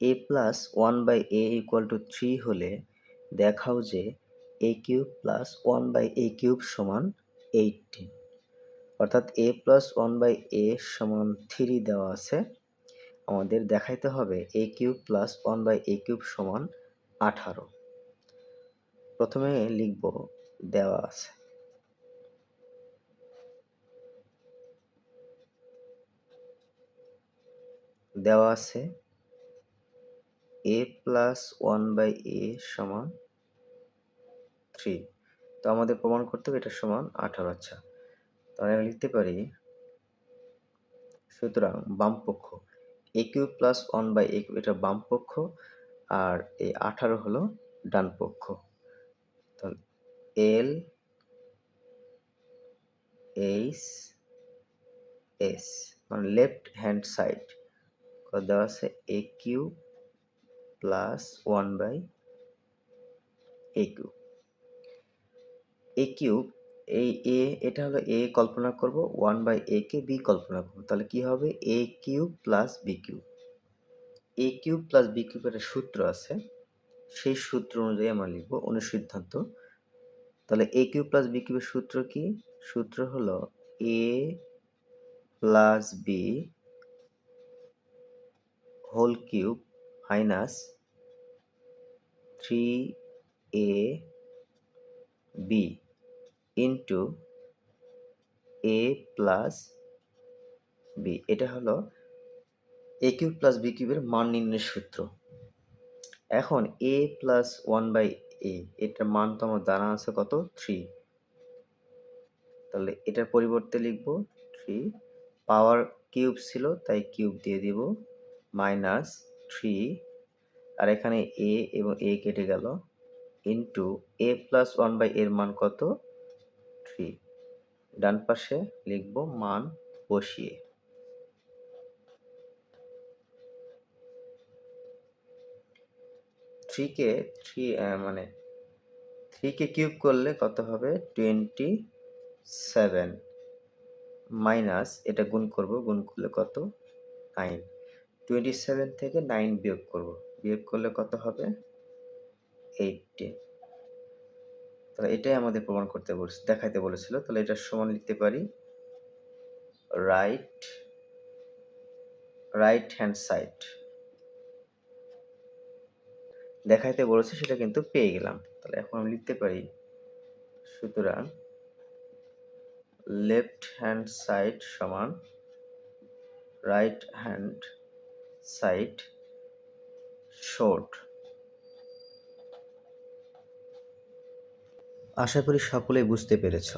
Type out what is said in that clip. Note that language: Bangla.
A plus one by A equal to three হলে দেখাও যে A cube plus one by A cube সমান এইটিন অর্থাৎ A plus one by A সমান থ্রি দেওয়া আছে। আমাদের দেখাইতে হবে A cube plus one by A cube সমান আঠারো। প্রথমে লিখব দেওয়া আছে। দেওয়া আছে A plus one by A সমান থ্রি তো আমাদের প্রমাণ করতে হবে এটা সমান আঠারো। আচ্ছা তাহলে আমি লিখতে পারি, সুতরাং বাম পক্ষ A cube plus one by A এটা বাম পক্ষ, আর এই আঠারো হলো ডান পক্ষ। তাহলে এল এইচ এস মানে লেফট হ্যান্ড সাইড দেওয়া আছে? A cube plus one by A cube A cube এই এ এটা হলো এ কল্পনা করব ওয়ান বাই এ কে বি কল্পনা করব। তাহলে কি হবে? A cube plus B cube A cube plus B cube একটা সূত্র আছে। সেই সূত্র অনুযায়ী আমরা লিখব অনুসিদ্ধান্ত। তাহলে এ কিউব প্লাস বি কিউবের সূত্র কি? সূত্র হলো A plus B whole cube minus three A B into A plus B এটা হলো এ কিউব প্লাস বি কিউবের মান নির্ণয়ের সূত্র। এখন A plus one by A এটার মান তো আমার জানা আছে কত? থ্রি তাহলে এটার পরিবর্তে লিখব থ্রি পাওয়ার কিউব ছিল, তাই কিউব দিয়ে দিব। মাইনাস থ্রি আর এখানে এ এবং এ কেটে গেল into A plus one by এর মান কত? থ্রি ডান পাশে লিখব মান বসিয়ে। থ্রিকে থ্রি মানে থ্রিকে কিউব করলে কত হবে? টোয়েন্টি সেভেন মাইনাস এটা গুণ করব, গুণ করলে কত? নাইন টোয়েন্টি সেভেন থেকে নাইন বিয়োগ করব। বিয়োগ করলে কত হবে? এইটটিন তাহলে এটাই আমাদের প্রমাণ করতে বলছে, দেখাইতে বলেছিল। তাহলে এটার সমান লিখতে পারি রাইট রাইট হ্যান্ড সাইড দেখাইতে বলেছে, সেটা কিন্তু পেয়ে গেলাম। তাহলে এখন আমি লিখতে পারি, সুতরাং লেফট হ্যান্ড সাইড সমান রাইট হ্যান্ড সাইড শর্ট। আশা করি সকলেই বুঝতে পেরেছ।